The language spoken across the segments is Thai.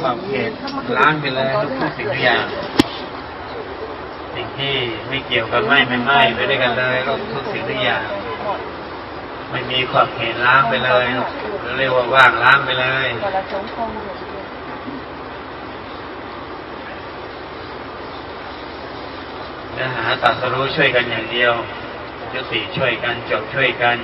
ขอบเขตล้างไปเลยทุกสิ่งทุกอย่าง สิ่งที่ไม่เกี่ยวกับไหม่ไม่ไหม้ไปด้วยกันเลยก็ทุกสิ่งทุกอย่างไม่มีขอบเขตล้างไปเลยเราเรียกว่าว่างล้างไปเลยเนื้อหาตรัสรู้ช่วยกันอย่างเดียวยุติช่วยกันจบช่วยกัน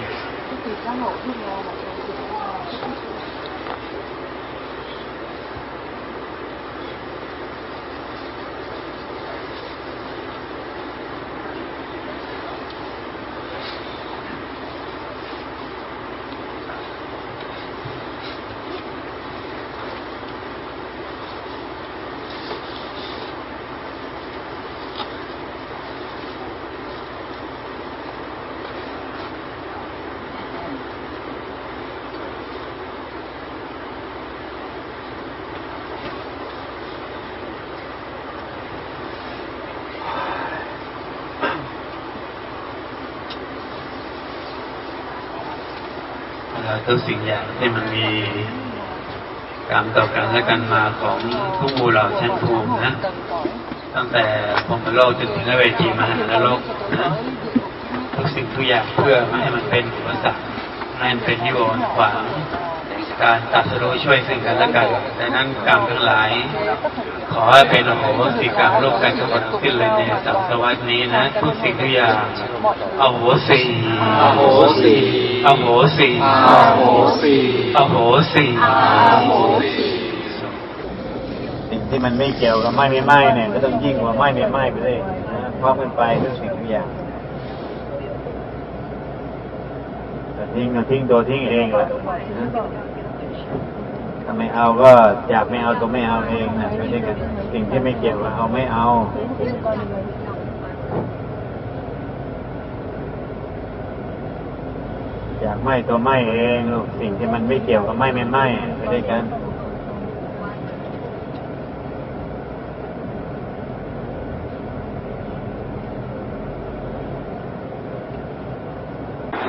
ทุกสิ่งอย่างที่มันมีกรรมต่อกันและกันมาของทุกหมู่เหล่าชั้นภูมินะ ตั้งแต่พรหมโลกจนถึงเวทีมหานรกนะทุกสิ่งทุกอย่างเพื่อไม่ให้มันเป็นอุปสรรคไม่ให้มันเป็นนิวรณ์ขวาง การตัดสรู้ช่วยซึ่งกันและกันดังนั้นกรรมทั้งหลาย ขอให้เป็นโอโหสิกรรมร่วมกันทั้งหมดทั้งสิ้นเลยในสัปดาห์นี้นะทุกสิ่งทุกอย่างอโหสิอโหสิอโหสิอโหสิอโหสิอโหสิสิ่งที่มันไม่เกี่ยวกับไหม้ไม่ไหม้เนี่ยก็ต้องยิ่งกว่าไหม้ไม่ไหม้ไปเลยนะพร้อมกันไปทุกสิ่งทุกอย่างแต่ทิ้งก็ทิ้งตัวทิ้งเองแหละนะ ถ้าไม่เอาก็อยากไม่เอาก็ไม่เอาเองนะไม่ใช่กันสิ่งที่ไม่เกี่ยวกับเอาไม่เอาอยากไหมตัวไหมเองลูกสิ่งที่มันไม่เกี่ยวกับไหมไม่ไหม้ไปด้วยกัน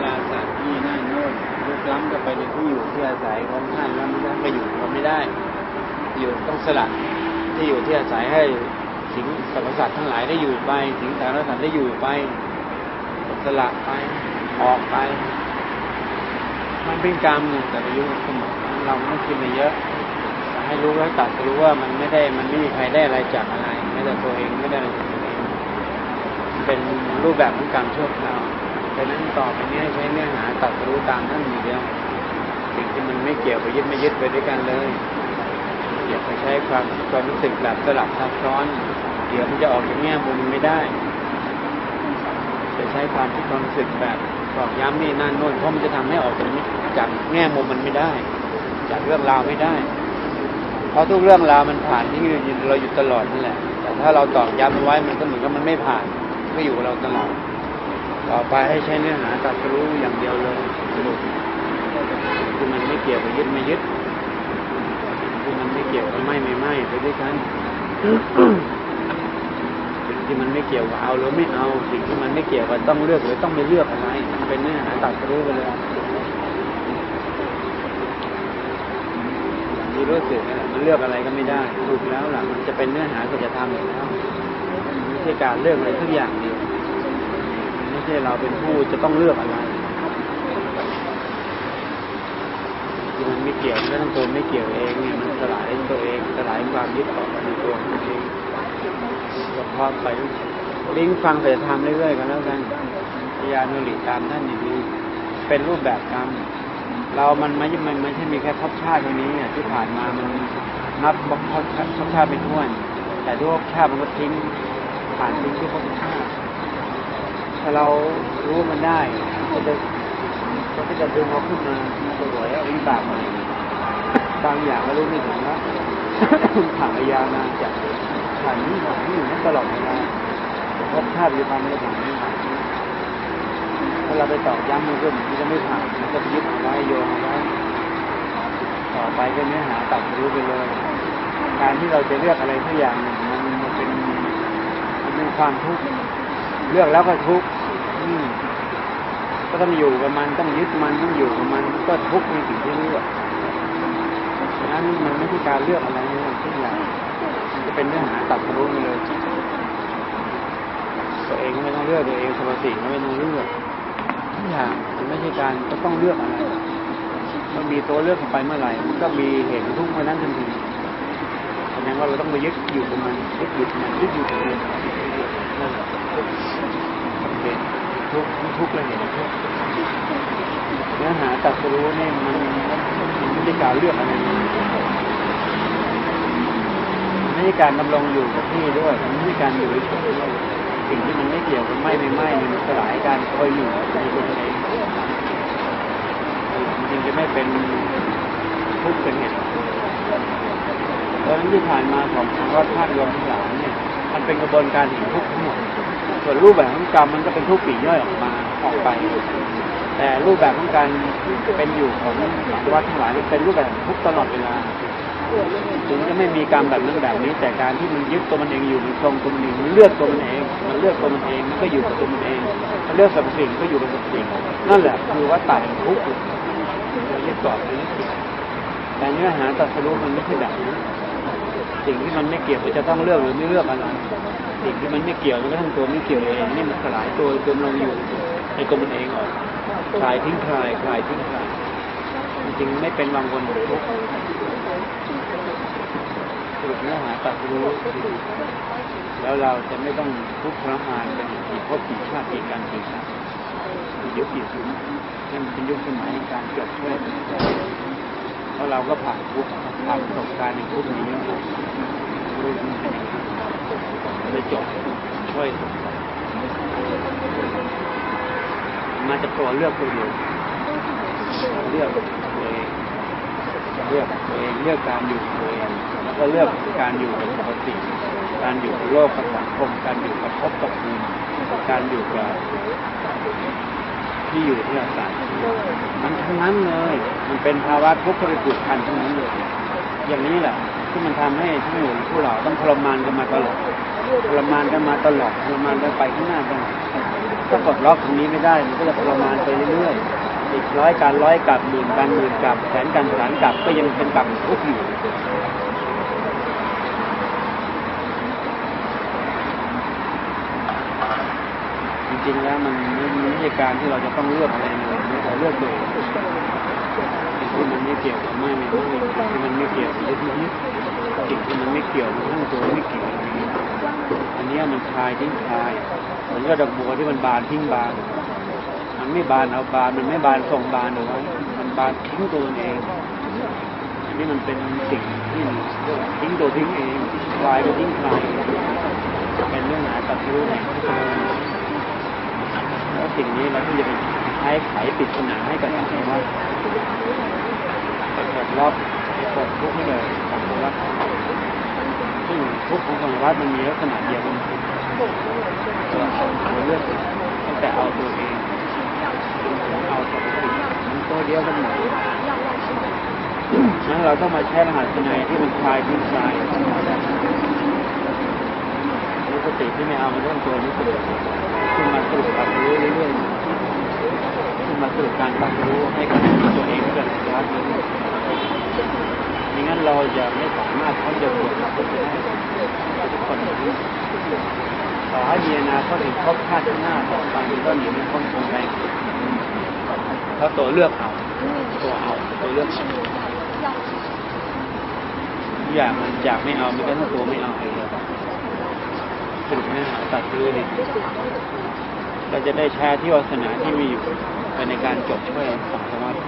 ลาสัตว์ที่นั่นโน่นลุกล้ำเข้าไปในที่อยู่ที่อา ศัยของท่านแล้วมันก็ไปอยู่เราไม่ได้ อยู่ต้องสละที่อยู่ที่อาศัยให้สิงสรรพสัตว์ทั้งหลายได้อยู่ไป สิงสารสัตว์ได้อยู่ไป สละไปออกไป มันเป็นกรรมหนึ่งแต่อายุสมองเราไม่คิดมาเยอะให้รู้แล้วตัดรู้ว่ามันไม่ได้มันไม่มีใครได้อะไรจากอะไรแม้แต่ตัวเองไม่ได้อะไรจากตัวเองเป็นรูปแบบของกรรมชั่วคราวดังนั้นต่อไปนี้ให้ใช้เนื้อหาตัดรู้ตามท่านอยู่เดียว สิ่งที่มันไม่เกี่ยวไปยึดไม่ยึดไปด้วยกันเลยอย่าไปใช้ความความรู้สึกแบบสลับซับซ้อน เดี๋ยวมันจะออกจากแง่มุมไม่ได้จะใช้ความคิดความรู้สึกแบบบอกย้ำนี่นั่นโน่นเพราะมันจะทำให้ออกจากจากแง่มุมมันไม่ได้ จากเรื่องราวไม่ได้ เพราะทุกเรื่องราวมันผ่านที่เราอยู่ตลอดนั่แหละ แต่ถ้าเราตอกย้ำมันไว้มันก็เหมือนกับมันไม่ผ่าน ก็อยู่เราตลอดต่อไปให้ใช้เนื้อหาตัดรู้อย่างเดียวเลยสรุป คือมันไม่เกี่ยวกับยึดไม่ยึดคือมันไม่เกี่ยวกับไม่ไม่ไม่ไปด้วยกันสิ่งที่มันไม่เกี่ยวกับเอาหรือไม่เอา สิ่งที่มันไม่เกี่ยวกับต้องเลือกหรือต้องไม่เลือกอะไรมันเป็นเนื้อหาตัดรู้ไปเลยอย่างที่รู้สึกนั่นแหละมันเลือกอะไรก็ไม่ได้ถูกแล้วหล่ะมันจะเป็นเนื้อหาสัจธรรมอยู่แล้วไม่ใช่การเลือกอะไรทุกอย่างเดียวไม่ใช่เราเป็นผู้จะต้องเลือกอะไรที่ มันไม่เกี่ยวแล้วทั้งตัวไม่เกี่ยวเองเนี่ยมันสลายตัวเองสลายความยึดต่อในตัวมันเองก็พอไปลิงฟังแต่ทำเรื่อยๆกันแล้วกันพยานุริตามท่านอย่างนี้เป็นรูปแบบกรรมเรามันไม่มันไม่ใช่มีแค่ภพชาติเท่านี้อะที่ผ่านมามันนับภพชาติภพชาติไปทั่วนแต่ทุกชาติมันก็ทิ้งผ่านทิ้งที่ภพชาติถ้าเรารู้มันได้ก็จะ ก็จะดึงเราขึ้นมาสวยอาวิบากม่บางอย่างก็รู้ไม่ถึงแล้วผ่านระยะนานจากผ่านนี้ผ่านนี้อยู่นั้นตลอดเวลาพบชาติอยู่ความไม่ผ่านไม่ผ่านถ้าเราไปตอกย้ำมันก็มันจะไม่ผ่านมันก็ยึดเอาไว้โยงเอาไว้ต่อไปก็เนื้อหาตัดรู้ไปเลย การที่เราจะเลือกอะไรสักอย่างหนึ่งมันมันเป็นมันเป็นความทุกข์เลือกแล้วก็ทุกข์ ก็ต้องอยู่กับมันต้องยึดมันต้องอยู่กับมันก็ทุกข์ในสิ่งที่เลือกฉะนั้นมันไม่ใช่การเลือกอะไรนะแค่อย่างมันจะเป็นเนื้อหาตัดรู้ไปเลย ตัวเองไม่ต้องเลือกตัวเองสมาธิก็ไม่ต้องเลือกทุกอย่างมันไม่ใช่การจะต้องเลือกอะไรมันมีตัวเลือกไปเมื่อไหร่มันก็มีเหตุทุกข์เมื่อนั้นทันทีแสดงว่าเราต้องไปยึดอยู่กับมันยึดอยู่กับมันยึดอยู่กับมันนั่นแหละ ทุกข์ทุกข์และเหตุทุกข์เนื้อหาตัดสรู้นี่มันมันไม่ใช่การเลือกอะไรมันไม่ใช่การดำรงอยู่กับที่ด้วยมันไม่ใช่การอยู่เฉยๆด้วยสิ่งที่มันไม่เกี่ยวกับไม่ไม่ไม่มันสลายการคอยอยู่ในตัวเองมันจึงจะไม่เป็นทุกข์เป็นเหตุเพราะนั้นที่ผ่านมาของทางวัดธาตุรวมทั้งหลายเนี่ย มันเป็นกระบวนการแห่งทุกข์ทั้งหมด ส่วนรูปแบบของกรรมมันก็เป็นทุกข์ปีย่อยออกมาออกไป แต่รูปแบบของการเป็นอยู่ของวัดทั้งหลายนี่เป็นรูปแบบทุกตลอดเวลาถึงจะไม่มีกรรมแบบนั้นแบบนี้ แต่การที่มันยึดตัวมันเองอยู่มันทรงตัวมันเองมันเลือกตัวมันเอง มันเลือกตัวมันเองมันก็อยู่กับตัวมันเอง มันเลือกสรรพสิ่งก็อยู่กับสรรพสิ่งนั่นแหละคือว่าตายทุกข์ยึดกรอบไปนี้แต่เนื้อหาตรัสรู้มันไม่ใช่แบบนั้น สิ่งที่มันไม่เกี่ยวจะต้องเลือกหรือไม่เลือกอะไรสิ่งที่มันไม่เกี่ยวมันก็ทั้งตัวไม่เกี่ยวเองนี่มันสลายตัวจนลงอยู่ในตัวมันเองออกคลายทิ้งคลายคลายทิ้งคลายจริงๆไม่เป็นวังวนขอทุกข์สรุปเนื้อหาตัดรู้แล้วเราจะไม่ต้องทุกข์ทรมานเป็นกี่ภพกี่ชาติกี่การกี่ชาติกี่ยุคกี่สุดนั่นเป็นยุคสมัยการเกิดช่วย เพราะเราก็ผ่านทุกผ่านประสบการณ์ในทุกนี้เยอะรู้มันเป็นยังไงเลยจบช่วยมาจากตัวเลือกตัวเดียวเลือกตัวเองเลือกตัวเองเลือกการอยู่ตัวเองแล้วก็เลือกการอยู่กับปกติการอยู่กับโลกกับสังคมการอยู่กับภพกับภูมิการอยู่กับ ที่อยู่ที่อาศัยมันทั้งนั้นเลย มันเป็นภาวะทุกข์ริบูกพันทั้งนั้นเลย อย่างนี้แหละที่มันทำให้ทั้งหมู่ผู้เราต้องทรมานกันมาตลอดทรมานกันมาตลอดทรมานกันไปข้างหน้าตลอดถ้าปลดล็อกตรงนี้ไม่ได้มันก็จะทรมานไปเรื่อยๆอีกร้อยการร้อยกับหมื่นการหมื่นกับแสนการแสนกับก็ยังเป็นกับทุกข์อยู่จริงๆแล้วมัน ใช่การที่เราจะต้องเลือกอะไรเลยไม่แต่เลือกโดยที่มันไม่เกี่ยวกับไม่ไม่ไม่สิ่งที่มันไม่เกี่ยวกับยึดยึดสิ่งที่มันไม่เกี่ยวกับทั้งตัวไม่เกี่ยวอันนี้มันคลายทิ้งคลายเหมือนกับดอกบัวที่มันบานทิ้งบาน มันไม่บานเอาบานมันไม่บานส่งบานเอาไว้มันบานทิ้งตัวเองอันนี้มันเป็นสิ่งที่ทิ้งตัวทิ้งเองคลายก็ทิ้งคลายเป็นเรื่องหาตัดรู้แห่งที่เป็น แล้วสิ่งนี้เราก็จะไปใช้ไขปริศนาให้กับสังคมว่าปิดรอบเปิดทุกข์ให้เลยสังคมวัดซึ่งทุกข์ของสังคมวัดมันมีลักษณะเดียวกันตัวเอาตัวเลือกตั้งแต่เอาตัวเองเอาตัวสิ่งมันตัวเดียวกันหมดนั้นเราต้องมาใช้รหัสในที่มันคลายทิ้งคลายรู้สติที่ไม่เอามันต้องตัวรู้สึก ขึ้นมาสรุปการรู้เรื่อยๆขึ้นมาสรุปการตัดรู้ให้กับตัวเองเกิดวัดนี้ไม่งั้นเราจะไม่สามารถพ้นจากบททุกคนนี้ต่อให้มีอนาคตอีกครบชาติข้งหน้าต่อไปมันก็หนีไม่พ้นตรงไปเพราตัวเลือกเอาตัวเอาตัวเลือกอาทุกอย่างมันอยากไม่เอามันก็ต้องตัวไม่เอาเองสรุปเนื้อหาตัดซื้อเลย เราจะได้แชร์ที่วาสนาที่มีอยู่ไปในการจบช่วยสังสวัสดิ์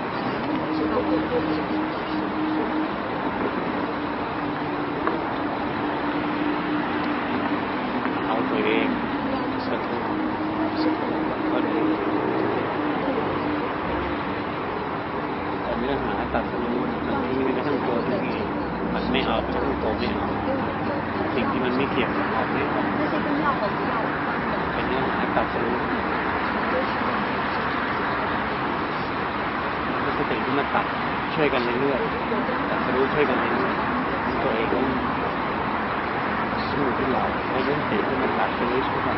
เอาตัวเองสักก็ดีแต่เนื้อหาตัดสู้มันทิ้งไปกระทั่งตัวตัวเองมันไม่เอาไปกระทั่งตัวไม่เอาสิ่งที่มันไม่เกี่ยวเอาไม่เอาเป็นเนื้อหาตัดสู้ก็สติที่มาตัด ช่วยกันเรื่อยๆตัดสู้ช่วยกันเรื่อยๆตัวเองก็สู้ที่เราไม่ต้องสติที่มาตัดสู้ช่อยกัน